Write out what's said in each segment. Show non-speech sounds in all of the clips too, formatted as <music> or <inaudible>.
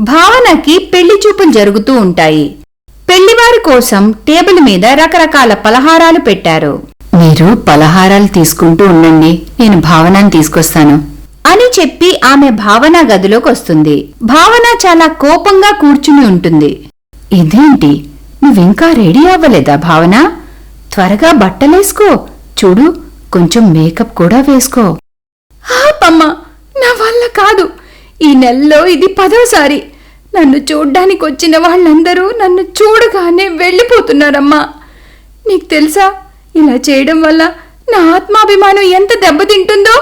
భావనకి పెళ్ళి చూపులు జరుగుతూ ఉంటాయి. పెళ్ళివారి కోసం టేబుల్ మీద రకరకాల పలహారాలు పెట్టారు. మీరు పలహారాలు తీసుకుంటూ ఉండండి నేను భావనని తీసుకొస్తాను. అని చెప్పి ఆమె భావన గదిలోకి వస్తుంది. భావన చాలా కోపంగా కూర్చుని ఉంటుంది. ఇదేంటి? నువ్వింకా రెడీ అవ్వలేదా భావన? త్వరగా బట్టలేసుకో. చూడు కొంచెం మేకప్ కూడా వేసుకో. ఆపమ్మా నా వల్ల కాదు. ఈ నెలలో ఇది పదోసారి. నన్ను చూడ్డానికి వచ్చిన వాళ్ళందరూ నన్ను చూడగానే వెళ్ళిపోతున్నారమ్మా. నీకు తెలుసా? ఇలా చేయడం వల్ల నా ఆత్మాభిమానం ఎంత దెబ్బతింటుందో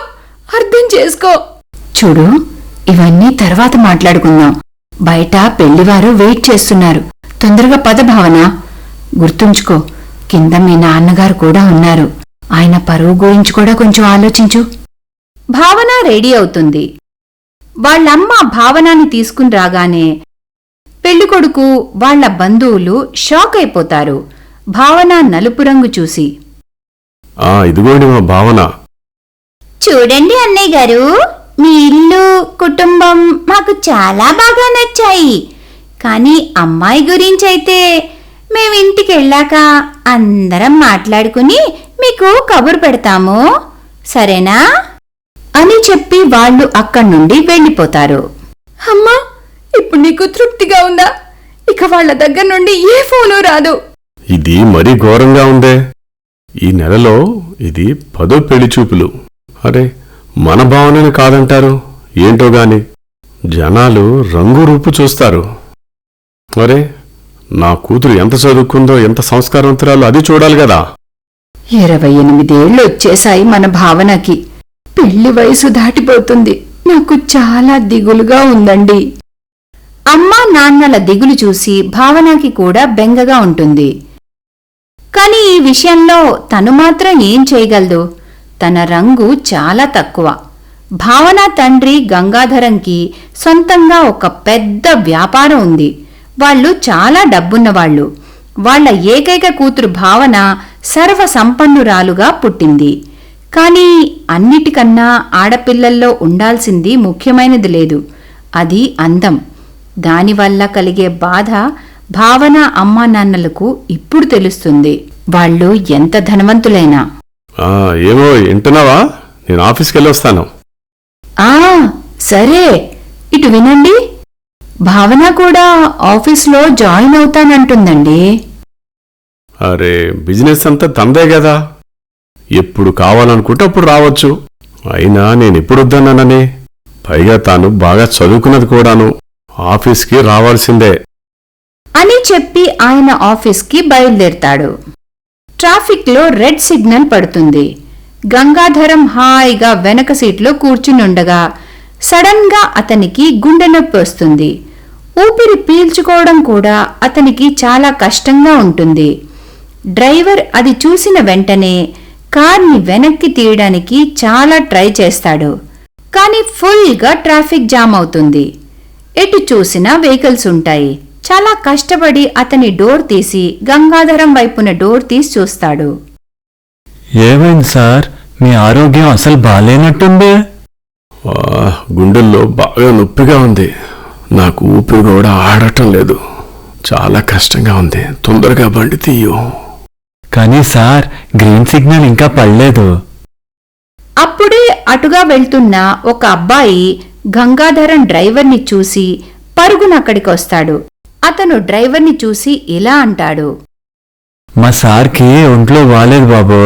అర్థం చేసుకో. చూడు ఇవన్నీ తర్వాత మాట్లాడుకుందాం. బయట పెళ్ళివారు వెయిట్ చేస్తున్నారు. తొందరగా పద భావన. గుర్తుంచుకో కింద మీ నాన్నగారు కూడా ఉన్నారు. ఆయన పరువు గురించి కూడా కొంచెం ఆలోచించు. భావన రెడీ అవుతుంది. వాళ్ళమ్మ భావనాన్ని తీసుకుని రాగానే పెళ్ళికొడుకు వాళ్ళ బంధువులు షాక్ అయిపోతారు. భావన నలుపు రంగు చూసి ఆ ఇదిగోండి మా భావన. చూడండి అన్నయ్య గారు మీ ఇల్లు కుటుంబం మాకు చాలా బాగా నచ్చాయి. కానీ అమ్మాయి గురించి అయితే మేము ఇంటికి వెళ్ళాక అందరం మాట్లాడుకుని మీకు కబురు పెడతాము. సరేనా? అని చెప్పి వాళ్ళు అక్కడి నుండి వెళ్ళిపోతారు. అమ్మా ఇప్పుడు నీకు తృప్తిగా ఉందా? ఇక వాళ్ళ దగ్గర నుండి ఏ ఫోను రాదు. ఇది మరీ ఘోరంగా ఉందే. ఈ నెలలో ఇది పదో పెళ్ళి చూపులు. అరే మన భావనని కాదంటారు? ఏంటో గాని. జనాలు రంగు రూపు చూస్తారు. అరే నా కూతురు ఎంత చదువుకుందో ఎంత సంస్కారవంతురాలో అది చూడాలి కదా. ఇరవై ఎనిమిదేళ్ళు వచ్చేశాయి మన భావనకి. పెళ్ళి వయసు దాటిపోతుంది. నాకు చాలా దిగులుగా ఉందండి. అమ్మా నాన్నల దిగులు చూసి భావనకి కూడా బెంగగా ఉంటుంది. కాని ఈ విషయంలో తను మాత్రం ఏం చేయగలదు? తన రంగు చాలా తక్కువ. భావన తండ్రి గంగాధరంకి సొంతంగా ఒక పెద్ద వ్యాపారం ఉంది. వాళ్ళు చాలా డబ్బున్నవాళ్ళు. వాళ్ళ ఏకైక కూతురు భావన సర్వసంపన్నురాలుగా పుట్టింది. కానీ అన్నిటికన్నా ఆడపిల్లల్లో ఉండాల్సింది ముఖ్యమైనది లేదు. అది అందం. దానివల్ల కలిగే బాధ భావన అమ్మా నాన్నలకు ఇప్పుడు తెలుస్తుంది. వాళ్ళు ఎంత ధనవంతులైనా. ఏమో వింటున్నావా? నేను ఆఫీస్కి వెళ్ళి వస్తాను ఆ సరే. ఇటు వినండి. భావన కూడా ఆఫీస్లో జాయిన్ అవుతానంటుందండి. అరే బిజినెస్ అంతా తందే కదా. ఎప్పుడు కావాలనుకుంటే అప్పుడు రావచ్చు. అయినా నేను ఎప్పుడు వద్దన్నానని పైగా తాను బాగా చదువుకున్నది కూడాను. ఆఫీస్కి రావాల్సిందే. అని చెప్పి ఆయన ఆఫీస్కి బయలుదేరతాడు. ట్రాఫిక్లో రెడ్ సిగ్నల్ పడుతుంది. గంగాధరం హాయిగా వెనక సీట్లో కూర్చునుండగా సడన్గా అతనికి గుండె నొప్పి వస్తుంది. ఊపిరి పీల్చుకోవడం కూడా అతనికి చాలా కష్టంగా ఉంటుంది. డ్రైవర్ అది చూసిన వెంటనే కార్ని వెనక్కి తీయడానికి చాలా ట్రై చేస్తాడు. కానీ ఫుల్గా ట్రాఫిక్ జామ్ అవుతుంది. ఎటు చూసినా వెహికల్స్ ఉంటాయి. చాలా కష్టపడి అతని డోర్ తీసి గంగాధరం వైపున డోర్ తీసి చూస్తాడు. ఏమైంది సార్? మీ ఆరోగ్యం అసలు బాలేనట్టుంది? ఆ, గుండెల్లో బాగా నొప్పిగా ఉంది. నాకు ఊపిరి కూడా ఆడటం లేదు. చాలా కష్టంగా ఉంది. తొందరగా బండి తీయు. కానీ సార్ గ్రీన్ సిగ్నల్ ఇంకా పడలేదు. అప్పుడే అటుగా వెళ్తున్న ఒక అబ్బాయి గంగాధరం డ్రైవర్ని చూసి పరుగున అక్కడికి వస్తాడు అతను డ్రైవర్ని చూసి ఇలా అంటాడు. మా సార్కి ఒంట్లో బాలేదు బాబు.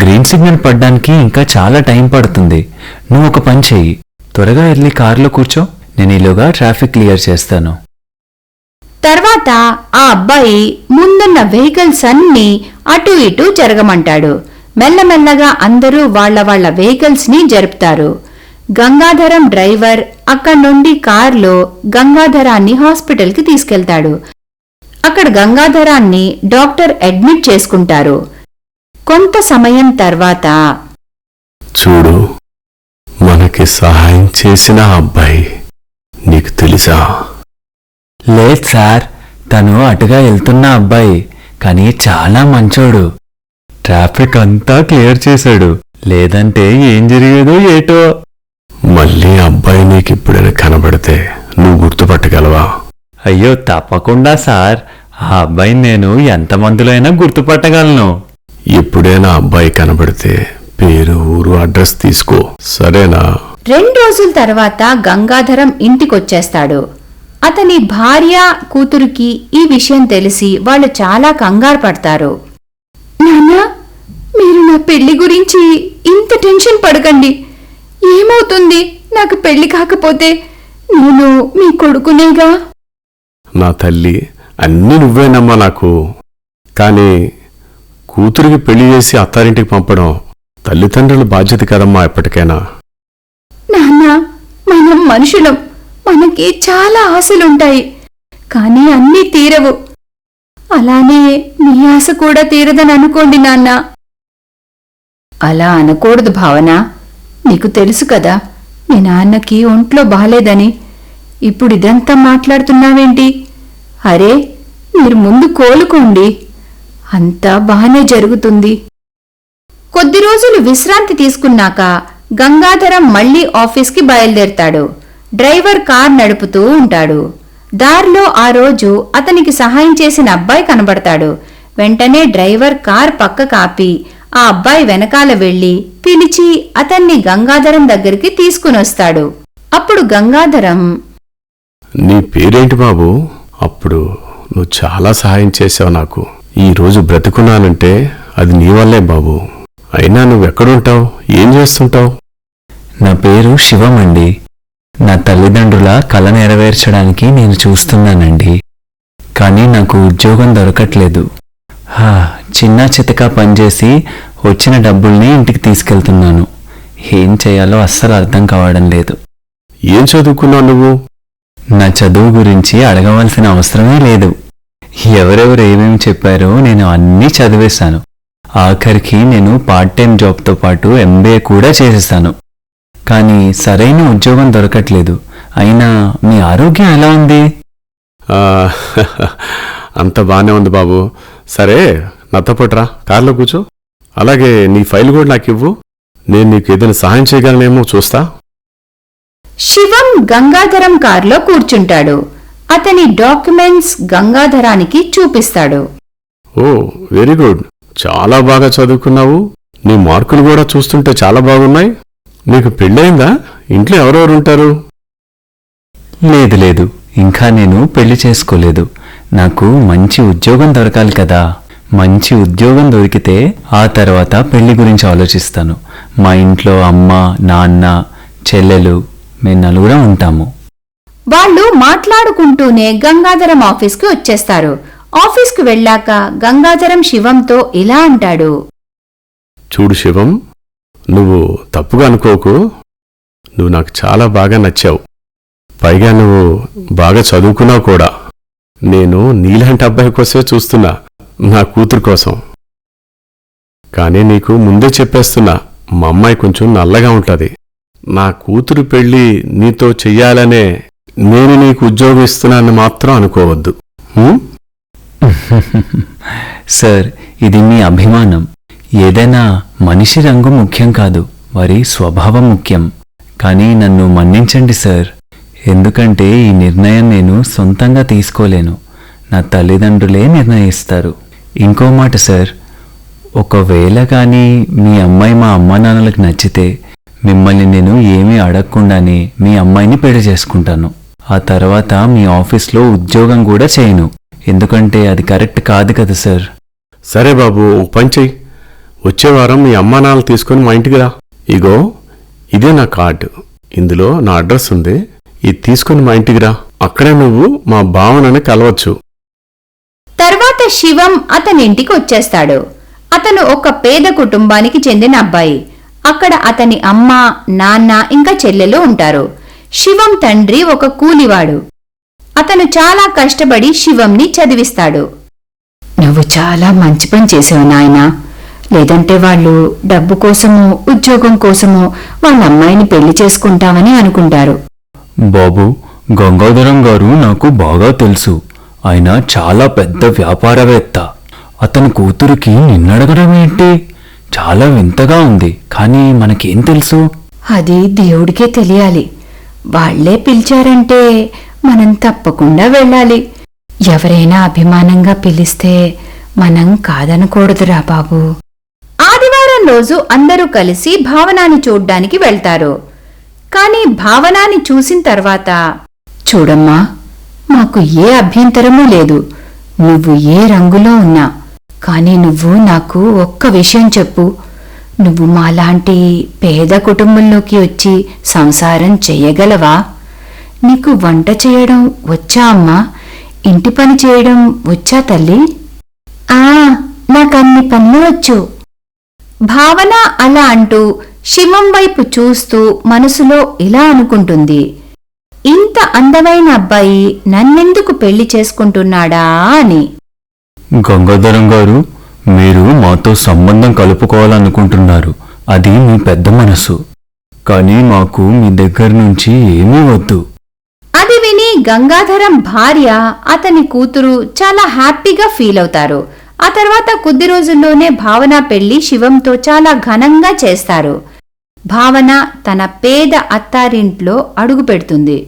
గ్రీన్ సిగ్నల్ పడ్డానికి ఇంకా చాలా టైం పడుతుంది. నువ్వు ఒక పని చెయ్యి. త్వరగా వెళ్ళి కారులో కూర్చో. నేను ఈలోగా ట్రాఫిక్ క్లియర్ చేస్తాను. తర్వాత ఆ అబ్బాయి ముందున్న వెహికల్స్ అన్ని అటు ఇటు జరగమంటాడు. మెల్లమెల్లగా అందరూ వాళ్ళ వాళ్ళ వెహికల్స్ని జరుపుతారు. గంగాధరం డ్రైవర్ అక్కడి నుండి కార్లో గంగాధరాన్ని హాస్పిటల్కి తీసుకెళ్తాడు. అక్కడ గంగాధరాన్ని డాక్టర్ అడ్మిట్ చేసుకుంటారు. కొంత సమయం తర్వాత చూడు మనకి సహాయం చేసిన అబ్బాయి నీకు తెలుసా? లేదు సార్ తను అటుగా వెళ్తున్న అబ్బాయి కానీ చాలా మంచోడు. ట్రాఫిక్ అంతా క్లియర్ చేశాడు. లేదంటే ఏం జరిగేదో ఏటో. మళ్ళీ అబ్బాయి నీకు ఇప్పుడైనా కనబడితే నువ్వు గుర్తుపట్టగలవా? అయ్యో తప్పకుండా సార్. ఆ అబ్బాయిని నేను ఎంతమందిలో అయినా గుర్తుపట్టగలను. ఎప్పుడైనా అబ్బాయి కనబడితే పేరు ఊరు అడ్రస్ తీసుకో. సరేనా? రెండు రోజుల తర్వాత గంగాధరం ఇంటికొచ్చేస్తాడు. అతని భార్య కూతురికి ఈ విషయం తెలిసి వాళ్ళు చాలా కంగారు పడతారు. నాన్నా మీరు నా పెళ్ళి గురించి ఇంత టెన్షన్ పడకండి. ఏమవుతుంది? నాకు పెళ్ళి కాకపోతే నేను మీ కొడుకునేగా? నా తల్లి అన్నీ నువ్వేనమ్మా నాకు. కానీ కూతురికి పెళ్ళి చేసి అత్తారింటికి పంపడం తల్లిదండ్రుల బాధ్యత కదమ్మా ఎప్పటికైనా. నాన్న మనం మనుషులం. మనకి చాలా ఆశలుంటాయి కానీ అన్నీ తీరవు. అలానే నీ ఆశ కూడా తీరదని అనుకోండి నాన్న. అలా అనకూడదు భావన? నీకు తెలుసు కదా మీ నాన్నకి ఒంట్లో బాలేదని. ఇప్పుడు ఇదంతా మాట్లాడుతున్నావేంటి? అరే మీరు ముందు కోలుకోండి. అంతా బానే జరుగుతుంది. కొద్ది రోజులు విశ్రాంతి తీసుకున్నాక గంగాధరం మళ్ళీ ఆఫీస్కి బయలుదేరతాడు. డ్రైవర్ కార్ నడుపుతూ ఉంటాడు. దారిలో ఆ రోజు అతనికి సహాయం చేసిన అబ్బాయి కనబడతాడు. వెంటనే డ్రైవర్ కార్ పక్క కాపి. ఆ అబ్బాయి వెనకాల వెళ్ళి పిలిచి అతన్ని గంగాధరం దగ్గరికి తీసుకునొస్తాడు. అప్పుడు గంగాధరం నీ పేరేంటి బాబు? అప్పుడు నువ్వు చాలా సహాయం చేసావు నాకు. ఈ రోజు బ్రతుకున్నానంటే అది నీ వల్లే బాబు. అయినా నువ్వెక్కడుంటావు? ఏం చేస్తుంటావు? నా పేరు శివం అండి నా తల్లిదండ్రుల కళ నెరవేర్చడానికి నేను చూస్తున్నానండి. కానీ నాకు ఉద్యోగం దొరకట్లేదు. హా, చిన్న చితక పనిచేసి వచ్చిన డబ్బుల్ని ఇంటికి తీసుకెళ్తున్నాను. ఏం చేయాలో అస్సలు అర్థం కావడం లేదు. ఏం చదువుకున్నావు నువ్వు? నా చదువు గురించి అడగవలసిన అవసరమే లేదు. ఎవరెవరు ఏమేమి చెప్పారో నేను అన్నీ చదివేశాను. ఆఖరికి నేను పార్ట్ టైం జాబ్తో పాటు ఎంబీఏ కూడా చేసేసాను కానీ సరైన ఉద్యోగం దొరకట్లేదు. అయినా మీ ఆరోగ్యం ఎలా ఉంది? అంత బానే ఉంది బాబు. సరే నాతో పాటురా కార్లో కూర్చో. అలాగే నీ ఫైల్ కూడా నాకు ఇవ్వు. నేను నీకు ఏదైనా సహాయం చేయగలనేమో చూస్తా. శివం గంగాధరం కారులో కూర్చుంటాడు. అతని డాక్యుమెంట్స్ గంగాధరానికి చూపిస్తాడు. Oh very good. చాలా బాగా చదువుకున్నావు. నీ మార్కులు కూడా చూస్తుంటే చాలా బాగున్నాయి. నీకు పెళ్ళయిందా? ఇంట్లో ఎవరెవరు ఉంటారు? లేదు లేదు. ఇంకా నేను పెళ్ళి చేసుకోలేదు. నాకు మంచి ఉద్యోగం దొరకాలి కదా. మంచి ఉద్యోగం దొరికితే ఆ తర్వాత పెళ్ళి గురించి ఆలోచిస్తాను. మా ఇంట్లో అమ్మ నాన్న చెల్లెలు మేము నలుగురం ఉంటాము. వాళ్ళు మాట్లాడుకుంటూనే గంగాధరం ఆఫీస్కి వచ్చేస్తారు. ఆఫీస్కి వెళ్ళాక గంగాధరం శివంతో ఇలా అంటాడు? చూడు శివం నువ్వు తప్పుగా అనుకోకు. నువ్వు నాకు చాలా బాగా నచ్చావు. పైగా నువ్వు బాగా చదువుకున్నావు కూడా. నేను నీలాంటి అబ్బాయి కోసమే చూస్తున్నా నా కూతురు కోసం. కానీ నీకు ముందే చెప్పేస్తున్నా మా అమ్మాయి కొంచెం నల్లగా ఉంటుంది. నా కూతురు పెళ్ళి నీతో చెయ్యాలనే నేను నీకు ఉద్యోగం ఇస్తున్నానని మాత్రం అనుకోవద్దు. <laughs> సార్ ఇది మీ అభిమానం. ఏదైనా మనిషి రంగు ముఖ్యం కాదు వారి స్వభావం ముఖ్యం. కానీ నన్ను మన్నించండి సార్. ఎందుకంటే ఈ నిర్ణయం నేను సొంతంగా తీసుకోలేను. నా తల్లిదండ్రులే నిర్ణయిస్తారు. ఇంకో మాట సార్. ఒకవేళ కానీ మీ అమ్మాయి మా అమ్మా నాన్నలకు నచ్చితే మిమ్మల్ని నేను ఏమీ అడగకుండానే మీ అమ్మాయిని పెళ్ళి చేసుకుంటాను. ఆ తర్వాత మీ ఆఫీస్లో ఉద్యోగం కూడా చేయను. ఎందుకంటే అది కరెక్ట్ కాదు కదా సార్. సరే బాబు ఓ పని చెయ్యి. వచ్చే వారం మీ అమ్మా నాన్నలు తీసుకొని మా ఇంటికి రా. ఇగో ఇదే నా కార్డు. ఇందులో నా అడ్రస్ ఉంది. ఇది తీసుకొని మా ఇంటికి రా. అక్కడే నువ్వు మా భావనని కలవచ్చు. తర్వాత శివం అతని ఇంటికి వచ్చేస్తాడు. అతను ఒక పేద కుటుంబానికి చెందిన అబ్బాయి. అక్కడ అతని అమ్మ నాన్న ఇంకా చెల్లెలు ఉంటారు. శివం తండ్రి ఒక కూలివాడు. అతను చాలా కష్టపడి శివంని చదివిస్తాడు. నువ్వు చాలా మంచి పని చేసావు నాయనా. లేదంటే వాళ్ళు డబ్బు కోసమో ఉద్యోగం కోసమో వాళ్ళ అమ్మాయిని పెళ్ళి చేసుకుంటామని అనుకుంటారు. బాబు గంగాధరం గారు నాకు బాగా తెలుసు. ఆయన చాలా పెద్ద వ్యాపారవేత్త. అతని కూతురికి నిన్నడగడం ఏంటి? చాలా వింతగా ఉంది కానీ మనకేం తెలుసు? అది దేవుడికే తెలియాలి. వాళ్ళే పిలిచారంటే మనం తప్పకుండా వెళ్ళాలి. ఎవరైనా అభిమానంగా పిలిస్తే మనం కాదనకూడదురా బాబు. ఆదివారం రోజు అందరూ కలిసి భావనాన్ని చూడ్డానికి వెళ్తారు. కాని భావనాన్ని చూసిన తర్వాత చూడమ్మా మాకు ఏ అభ్యంతరమూ లేదు. నువ్వు ఏ రంగులో ఉన్నా. కానీ నువ్వు నాకు ఒక్క విషయం చెప్పు. నువ్వు మాలాంటి పేద కుటుంబంలోకి వచ్చి సంసారం చెయ్యగలవా నీకు వంట చేయడం వచ్చా అమ్మా? ఇంటి పని చేయడం వచ్చా తల్లి? ఆ నాకు అన్ని పనులు వచ్చు. భావన అలా అంటూ శివం వైపు చూస్తూ మనసులో ఇలా అనుకుంటుంది. ఇంత అందమైన అబ్బాయి నన్నెందుకు పెళ్ళి చేసుకుంటున్నాడా అని. గంగాధరం గారు మీరు మాతో సంబంధం కలుపుకోవాలనుకుంటున్నారు. అది మీ పెద్ద మనసు. కానీ మాకు మీ దగ్గర నుంచి ఏమీ వద్దు. అది విని గంగాధరం భార్య అతని కూతురు చాలా హ్యాపీగా ఫీల్ అవుతారు. ఆ తర్వాత కొద్ది రోజుల్లోనే భావన పెళ్ళి శివంతో చాలా ఘనంగా చేస్తారు. భావన తన పేద అత్తారింట్లో అడుగు పెడుతుంది.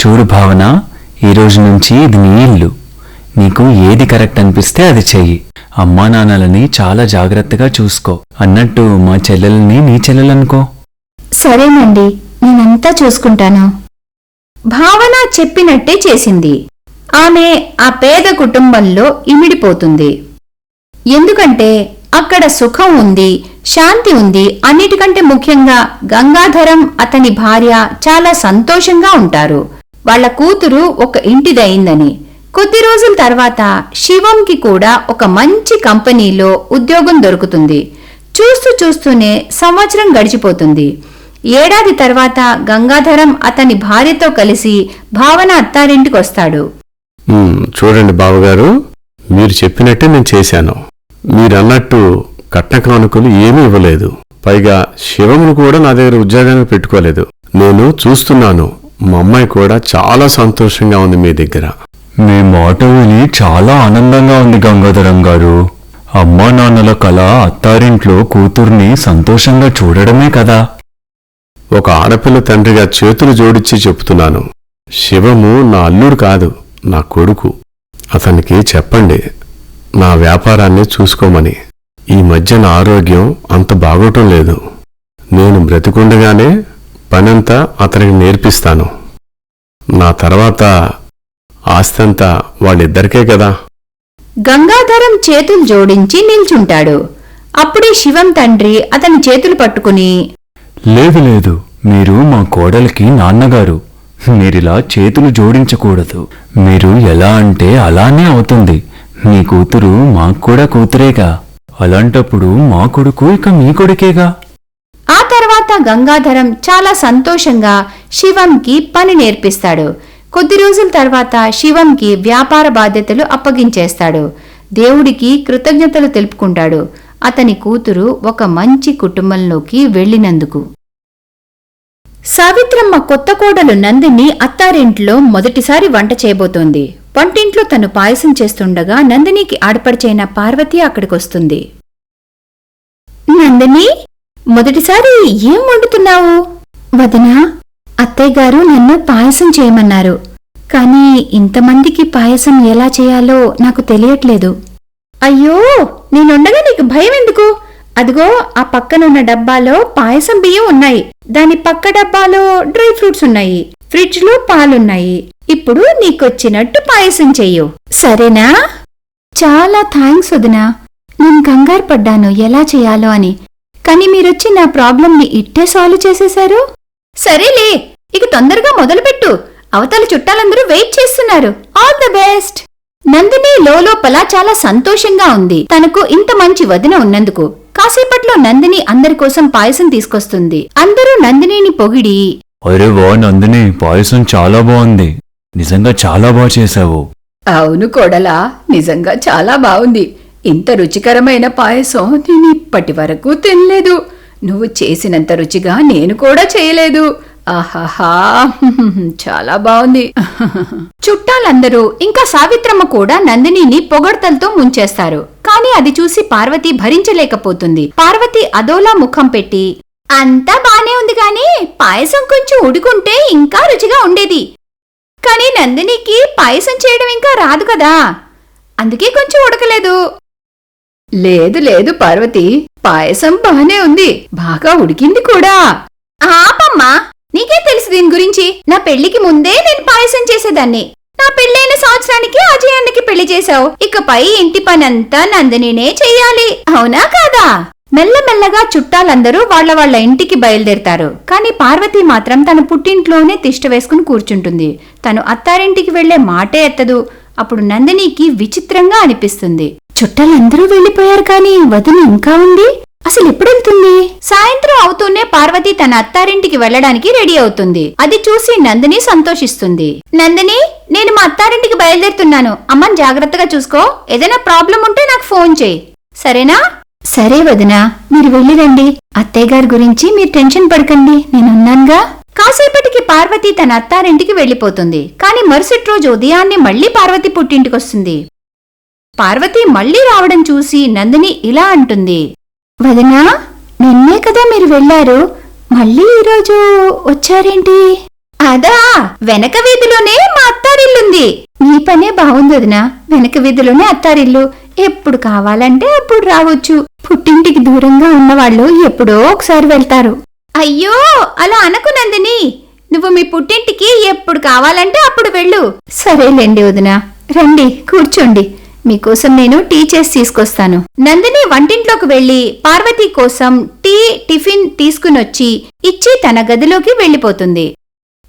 చూడు భావన ఈ రోజు నుంచి ఇది నీ ఇల్లు. నీకు ఏది కరెక్ట్ అనిపిస్తే అది చెయ్యి. అమ్మా నాన్నలని చాలా జాగ్రత్తగా చూసుకో. అన్నట్టు మా చెల్లెల్ని నీ చెల్లెలనుకో సరేనండి నేనంతా చూసుకుంటాను. భావన చెప్పినట్టే చేసింది. ఆమె ఆ పేద కుటుంబంలో ఇమిడిపోతుంది. ఎందుకంటే అక్కడ సుఖం ఉంది శాంతి ఉంది అన్నిటికంటే ముఖ్యంగా గంగాధరం అతని భార్య చాలా సంతోషంగా ఉంటారు. వాళ్ళ కూతురు ఒక ఇంటిదయిందని కొద్ది రోజుల తర్వాత శివంకి కూడా ఒక మంచి కంపెనీలో ఉద్యోగం దొరుకుతుంది. చూస్తూ చూస్తూనే సంవత్సరం గడిచిపోతుంది. ఏడాది తర్వాత గంగాధరం అతని భార్యతో కలిసి భావన అత్తారింటికొస్తాడు. చూడండి బావగారు మీరు చెప్పినట్టే నేను చేశాను. మీరన్నట్టు కట్న కానుకలు ఏమీ ఇవ్వలేదు. పైగా శివమును కూడా నా దగ్గర ఉద్యోగానికి పెట్టుకోలేదు. నేను చూస్తున్నాను మా అమ్మాయి కూడా చాలా సంతోషంగా ఉంది మీ దగ్గర. మీ మాట విని చాలా ఆనందంగా ఉంది గంగాధరం గారు. అమ్మా నాన్నల కళ అత్తారింట్లో కూతుర్ని సంతోషంగా చూడడమే కదా. ఒక ఆడపిల్ల తండ్రిగా చేతులు జోడించి చెప్తున్నాను శివము నా అల్లుడు కాదు. నా కొడుకు. అతనికి చెప్పండి నా వ్యాపారాన్ని చూసుకోమని. ఈ మధ్య నా ఆరోగ్యం అంత బాగోటం లేదు. నేను బ్రతికుండగానే పనంతా అతనికి నేర్పిస్తాను. నా తర్వాత ఆస్తంతా వాళ్ళిద్దరికే కదా. గంగాధరం చేతులు జోడించి నిల్చుంటాడు. అప్పుడే శివం తండ్రి అతని చేతులు పట్టుకుని లేదు లేదు మీరు మా కోడలికి నాన్నగారు. మీరిలా చేతులు జోడించకూడదు. మీరు ఎలా అంటే అలానే అవుతుంది. మీ కూతురు మాకు కూడా కూతురేగా. అలాంటప్పుడు మా కొడుకు ఇక మీ కొడుకేగా? ఆ తర్వాత గంగాధరం చాలా సంతోషంగా శివంకి పని నేర్పిస్తాడు. కొద్ది రోజుల తర్వాత శివంకి వ్యాపార బాధ్యతలు అప్పగించేస్తాడు. దేవుడికి కృతజ్ఞతలు తెలుపుకుంటాడు. అతని కూతురు ఒక మంచి కుటుంబంలోకి వెళ్ళినందుకు. సావిత్రమ్మ కొత్త కోడలు నందిని అత్తారింట్లో మొదటిసారి వంట చేయబోతోంది. వంటింట్లో తను పాయసం చేస్తుండగా నందినికి ఆడపడిచైన పార్వతి అక్కడికొస్తుంది. నందిని మొదటిసారి ఏం వండుతున్నావు? వదినా అత్తయ్య గారు నన్ను పాయసం చేయమన్నారు. కానీ ఇంతమందికి పాయసం ఎలా చేయాలో నాకు తెలియట్లేదు. అయ్యో నేనుండగా నీకు భయం ఎందుకు అదిగో ఆ పక్కనున్న డబ్బాలో పాయసం బియ్యం ఉన్నాయి. దాని పక్క డబ్బాలో డ్రై ఫ్రూట్స్ ఉన్నాయి. ఫ్రిడ్జ్లో పాలున్నాయి. ఇప్పుడు నీకొచ్చినట్టు పాయసం చెయ్యు. సరేనా? చాలా థ్యాంక్స్ వదినా. నేను కంగారు పడ్డాను. ఎలా చేయాలో అని. కానీ మీరొచ్చి నా ప్రాబ్లంని ఇట్టే సాల్వ్ చేసేశారు? సరేలే. ఇక తొందరగా మొదలుపెట్టు. అవతల చుట్టాలందరూ వెయిట్ చేస్తున్నారు. All the best. నందిని లోపల చాలా సంతోషంగా ఉంది. తనకు ఇంత మంచి వదిన ఉన్నందుకు. కాసేపట్లో నందిని అందరి కోసం పాయసం తీసుకొస్తుంది. అందరూ నందినిని పొగిడి అరే వా నందిని పాయసం చాలా బాగుంది. నిజంగా చాలా బాగా చేశావు. అవును కోడలా నిజంగా చాలా బాగుంది. ఇంత రుచికరమైన పాయసం నేను ఇప్పటి వరకు తినలేదు. నువ్వు చేసినంత రుచిగా నేను కూడా చేయలేదు. ఆహాహా చాలా బాగుంది. చుట్టాలందరూ ఇంకా సావిత్రమ్మ కూడా నందినిని పొగడ్తలతో ముంచేస్తారు. కానీ అది చూసి పార్వతి భరించలేకపోతుంది. పార్వతి అదోలా ముఖం పెట్టి అంతా బానే ఉంది కానీ పాయసం కొంచెం ఉడుకుంటే ఇంకా రుచిగా ఉండేది. కానీ నందినికి పాయసం చేయడం ఇంకా రాదు కదా. అందుకే కొంచెం ఉడకలేదు. లేదు లేదు పార్వతి పాయసం బానే ఉంది. బాగా ఉడికింది కూడా. ఆపమ్మా నీకే తెలుసు దీని గురించి. నా పెళ్ళికి ముందే నేను పాయసం చేసేదాన్ని. నా పెళ్ళైన సంవత్సరానికి అజయ్ అన్నకి పెళ్ళి చేశావు. ఇకపై ఇంటి పనంతా నందినినే చెయ్యాలి. అవునా కాదా? మెల్లమెల్లగా చుట్టాలందరూ వాళ్ళ వాళ్ళ ఇంటికి బయలుదేరతారు. కానీ పార్వతి మాత్రం తన పుట్టింట్లోనే తిష్ట వేసుకుని కూర్చుంటుంది. తను అత్తారింటికి వెళ్ళే మాటే ఎత్తదు. అప్పుడు నందినికి విచిత్రంగా అనిపిస్తుంది. చుట్టాలందరూ వెళ్ళిపోయారు కానీ వదిన ఇంకా ఉంది? అసలు ఎప్పుడెళ్తుంది సాయంత్రం అవుతూనే పార్వతి తన అత్తారింటికి వెళ్ళడానికి రెడీ అవుతుంది. అది చూసి నందిని సంతోషిస్తుంది. నందిని నేను మా అత్తారింటికి బయలుదేరుతున్నాను. అమ్మని జాగ్రత్తగా చూసుకో. ఏదైనా ప్రాబ్లం ఉంటే నాకు ఫోన్ చేయి. సరేనా? సరే వదినా మీరు వెళ్ళిరండి. అత్తయ్య గారి గురించి మీరు టెన్షన్ పడకండి. నేనున్నానుగా. కాసేపటికి పార్వతి తన అత్తారింటికి వెళ్ళిపోతుంది కాని మరుసటి రోజు ఉదయాన్నే మళ్ళీ పార్వతి పుట్టింటికొస్తుంది. పార్వతి మళ్ళీ రావడం చూసి నందిని ఇలా అంటుంది. వదినా నిన్నే కదా మీరు వెళ్ళారు మళ్ళీ ఈరోజు వచ్చారేంటి? అదా వెనక వీధిలోనే మా అత్తారిల్లుంది. నీ పనే బాగుంది వదినా. వెనక వీధిలోనే అత్తారిల్లు. ఎప్పుడు కావాలంటే అప్పుడు రావచ్చు. పుట్టింటికి దూరంగా ఉన్నవాళ్ళు ఎప్పుడో ఒకసారి వెళ్తారు. అయ్యో అలా అనకు నందిని. నువ్వు మీ పుట్టింటికి ఎప్పుడు కావాలంటే అప్పుడు వెళ్ళు. సరేలేండి వదినా. రండి కూర్చోండి. మీకోసం నేను టీ చేసి తీసుకొస్తాను. నందిని వంటింట్లోకి వెళ్ళి పార్వతి కోసం టీ టిఫిన్ తీసుకునొచ్చి ఇచ్చి తన గదిలోకి వెళ్ళిపోతుంది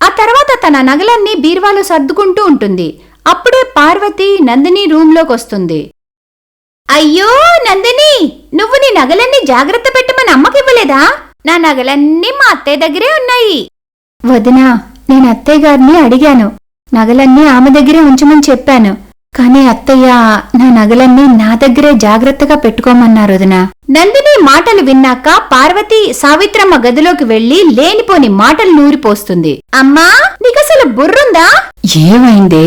ఆ తర్వాత తన నగలన్నీ బీర్వాలో సర్దుకుంటూ ఉంటుంది. అప్పుడే పార్వతి నందిని రూంలోకి వస్తుంది. అయ్యో నందిని! నువ్వు నీ నగలన్నీ జాగ్రత్త పెట్టమని అమ్మకివ్వలేదా? నా నగలన్నీ మా అత్తయ్య దగ్గరే ఉన్నాయి. వదినా నేను అత్తయ్య గారిని అడిగాను. నగలన్నీ ఆమె దగ్గరే ఉంచమని చెప్పాను. కానీ అత్తయ్య నా నగలన్నీ నా దగ్గరే జాగ్రత్తగా పెట్టుకోమన్నారు వదినా. నందిని మాటలు విన్నాక పార్వతి సావిత్రమ్మ గదిలోకి వెళ్ళి లేనిపోని మాటలు నూరిపోస్తుంది. అమ్మా నీకసలు బుర్రుందా? ఏమైందే?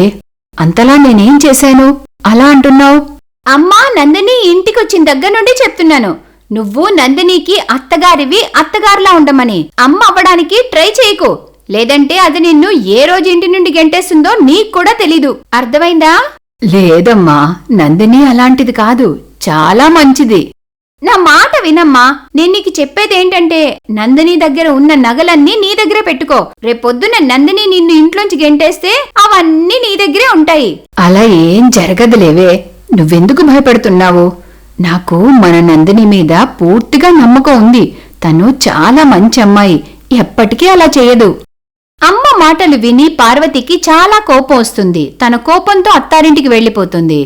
అంతలా నేనేం చేశాను? అలా అంటున్నావు? అమ్మా నందిని ఇంటికొచ్చిన దగ్గర నుండి చెప్తున్నాను. నువ్వు నందినికి అత్తగారివి అత్తగారిలా ఉండమని. అమ్మ అవ్వడానికి ట్రై చేయకు. లేదంటే అది నిన్ను ఏ రోజు ఇంటి నుండి గెంటేస్తుందో నీకు కూడా తెలీదు. అర్థమైందా? లేదమ్మా నందిని అలాంటిది కాదు. చాలా మంచిది. నా మాట వినమ్మా. నేను నీకు చెప్పేదేంటంటే నందిని దగ్గర ఉన్న నగలన్నీ నీ దగ్గరే పెట్టుకో. రేపొద్దున నందిని నిన్ను ఇంట్లోంచి గెంటేస్తే అవన్నీ నీ దగ్గరే ఉంటాయి. అలా ఏం జరగదులేవే. నువ్వెందుకు భయపడుతున్నావు? నాకు మన నందిని మీద పూర్తిగా నమ్మకం ఉంది. తను చాలా మంచి అమ్మాయి. ఎప్పటికీ అలా చేయదు. మాటలు విని పార్వతికి చాలా కోపం వస్తుంది. తన కోపంతో అత్తారింటికి వెళ్ళిపోతుంది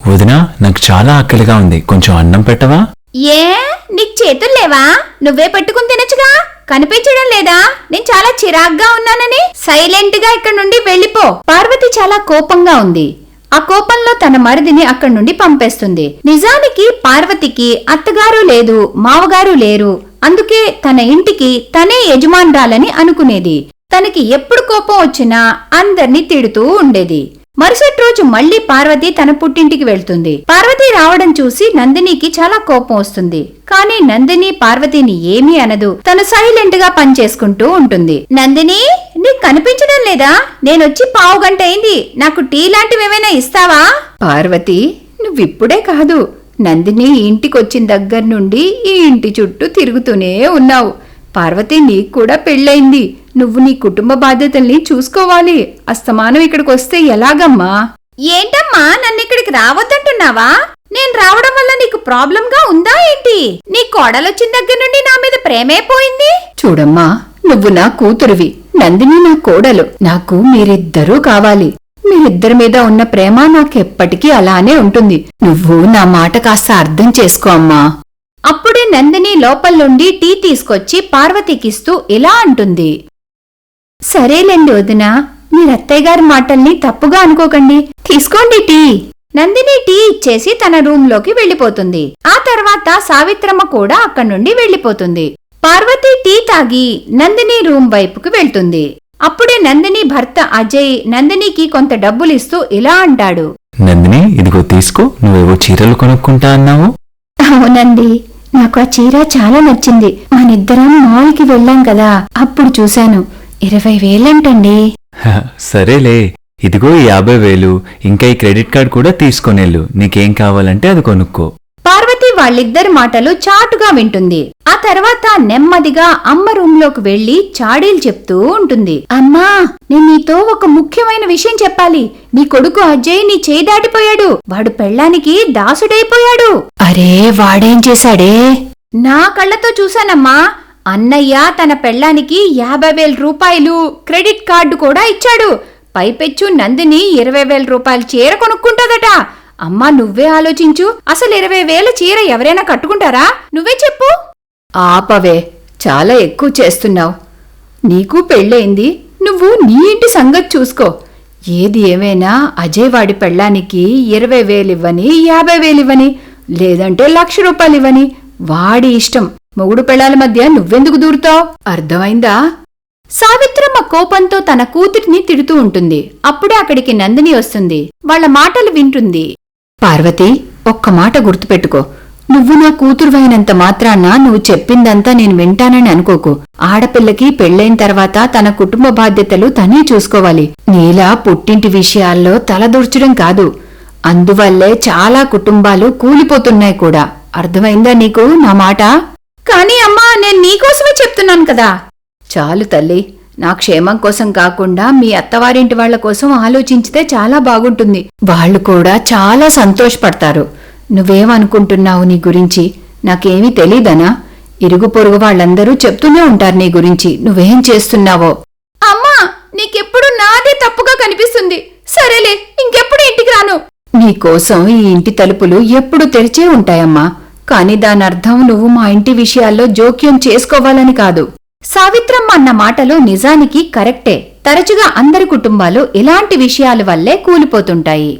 వదినా నాకు చాలా ఆకలిగా ఉంది. కొంచెం అన్నం పెట్టవా? ఏ? నీకు చేతులు లేవా? నువ్వే పెట్టుకుని తినచ్చుగా? కనిపించడం లేదా? నేను చాలా చిరాగ్గా ఉన్నానని? సైలెంట్గా ఇక్కడ నుండి వెళ్ళిపో. పార్వతి చాలా కోపంగా ఉంది. ఆ కోపంలో తన మరిదిని అక్కడి నుండి పంపేస్తుంది. నిజానికి పార్వతికి అత్తగారు లేదు మావగారు లేరు. అందుకే తన ఇంటికి తనే యజమానురాలని అనుకునేది. తనకి ఎప్పుడు కోపం వచ్చినా అందర్నీ తిడుతూ ఉండేది. మరుసటి రోజు మళ్ళీ పార్వతి తన పుట్టింటికి వెళ్తుంది. పార్వతి రావడం చూసి నందినికి చాలా కోపం వస్తుంది. కానీ నందిని పార్వతిని ఏమీ అనదు. తను సైలెంట్గా పనిచేసుకుంటూ ఉంటుంది. నందిని నీకు కనిపించడం లేదా? నేనొచ్చి పావు గంట అయింది. నాకు టీ లాంటివి ఏమైనా ఇస్తావా? పార్వతి నువ్విప్పుడే కాదు. నందిని ఇంటికొచ్చిన దగ్గర నుండి ఈ ఇంటి చుట్టూ తిరుగుతూనే ఉన్నావు. పార్వతి నీకు కూడా పెళ్ళయింది. నువ్వు నీ కుటుంబ బాధ్యతల్ని చూసుకోవాలి. అస్తమానం ఇక్కడికి వస్తే ఎలాగమ్మా? ఏంటమ్మా నన్ను ఇక్కడికి రావద్దంటున్నావా? నేను రావడం వల్ల నీకు ప్రాబ్లంగా ఉందా ఏంటి? నీ కోడలొచ్చిన దగ్గర నుండి నా మీద ప్రేమే పోయింది? చూడమ్మా నువ్వు నా కూతురువి. నందిని నా కోడలు. నాకు మీరిద్దరూ కావాలి. మీరిద్దరి మీద ఉన్న ప్రేమ నాకెప్పటికీ అలానే ఉంటుంది. నువ్వు నా మాట కాస్త అర్థం చేసుకో అమ్మా. నందిని లోపల నుండి టీ తీసుకొచ్చి పార్వతికిస్తూ ఇలా అంటుంది. సరేలేండి వదిన మీరు అత్తయ్య గారి మాటల్ని తప్పుగా అనుకోకండి. తీసుకోండి టీ. నందిని టీ ఇచ్చేసి తన రూమ్లోకి వెళ్ళిపోతుంది ఆ తర్వాత సావిత్రమ్మ కూడా అక్కడి నుండి వెళ్ళిపోతుంది పార్వతి టీ తాగి నందిని రూమ్ వైపుకు వెళ్తుంది. అప్పుడే నందిని భర్త అజయ్ నందినికి కొంత డబ్బులిస్తూ ఇలా అంటాడు. నందిని ఇదిగో తీసుకో నువ్వేవో చీరలు కొనుక్కుంటా అన్నావు? అవునండి. నాకు ఆ చీర చాలా నచ్చింది. మనిద్దరం మాల్కి వెళ్ళాం కదా. అప్పుడు చూశాను. ఇరవై వేలంటండి. సరేలే. ఇదిగో ఈ యాభై వేలు. ఇంకా ఈ క్రెడిట్ కార్డ్ కూడా తీసుకొనేళ్ళు. నీకేం కావాలంటే అది కొనుక్కో. పార్వతి వాళ్ళిద్దరి మాటలు చాటుగా వింటుంది. ఆ తర్వాత నెమ్మదిగా అమ్మ రూంలోకి వెళ్ళి చాడీలు చెప్తూ ఉంటుంది. అమ్మా నేను నీతో ఒక ముఖ్యమైన విషయం చెప్పాలి. నీ కొడుకు అజయ్ నీ చేయి దాటిపోయాడు. వాడు పెళ్ళానికి దాసుడైపోయాడు. అరే వాడేం చేశాడే? నా కళ్ళతో చూశానమ్మా. అన్నయ్య తన పెళ్ళానికి యాభై వేల రూపాయలు క్రెడిట్ కార్డు కూడా ఇచ్చాడు. పైపెచ్చు నందిని ఇరవై వేల రూపాయల చీర కొనుక్కుంటదట. అమ్మా నువ్వే ఆలోచించు. అసలు ఇరవై వేల చీర ఎవరైనా కట్టుకుంటారా? నువ్వే చెప్పు. ఆపవే చాలా ఎక్కువ చేస్తున్నావు. నీకు పెళ్ళయింది నువ్వు నీ ఇంటి సంగతి చూసుకో. ఏది ఏమైనా అజయ్ వాడి పెళ్ళానికి ఇరవై వేలివ్వని యాభై వేలివ్వని లేదంటే లక్ష రూపాయలివ్వని వాడి ఇష్టం. మొగుడు పెళ్ళాల మధ్య నువ్వెందుకు దూరుతావు? అర్థమైందా? సావిత్రమ్మ కోపంతో తన కూతురిని తిడుతూ ఉంటుంది. అప్పుడే అక్కడికి నందిని వస్తుంది. వాళ్ళ మాటలు వింటుంది. పార్వతి ఒక్క మాట గుర్తుపెట్టుకో. నువ్వు నా కూతురువైనంత మాత్రాన నువ్వు చెప్పిందంతా నేను వింటానని అనుకోకు. ఆడపిల్లకి పెళ్ళైన తర్వాత తన కుటుంబ బాధ్యతలు తనే చూసుకోవాలి. నీలా పుట్టింటి విషయాల్లో తలదూర్చడం కాదు. అందువల్లే చాలా కుటుంబాలు కూలిపోతున్నాయి కూడా. అర్థమైందా నీకు నా మాట? కానీ అమ్మా నేను నీకోసమే చెప్తున్నాను కదా. చాలు తల్లి. నా క్షేమం కోసం కాకుండా మీ అత్తవారింటి వాళ్ళ కోసం ఆలోచించితే చాలా బాగుంటుంది. వాళ్ళు కూడా చాలా సంతోషపడతారు. నువ్వేమనుకుంటున్నావు నీ గురించి? నాకేమీ తెలీదనా? ఇరుగు పొరుగు వాళ్ళందరూ చెప్తూనే ఉంటారు నీ గురించి. నువ్వేం చేస్తున్నావో? అమ్మా నీకెప్పుడు నాదే తప్పుగా కనిపిస్తుంది. సరేలే ఇంకెప్పుడు ఇంటికి రాను. నీకోసం ఈ ఇంటి తలుపులు ఎప్పుడు తెరిచే ఉంటాయమ్మా. కాని దానర్థం నువ్వు మా ఇంటి విషయాల్లో జోక్యం చేసుకోవాలని కాదు. సావిత్రమ్మ అన్న మాటలు నిజానికి కరెక్టే. తరచుగా అందరి కుటుంబాలు ఇలాంటి విషయాల వల్లే కూలిపోతుంటాయి.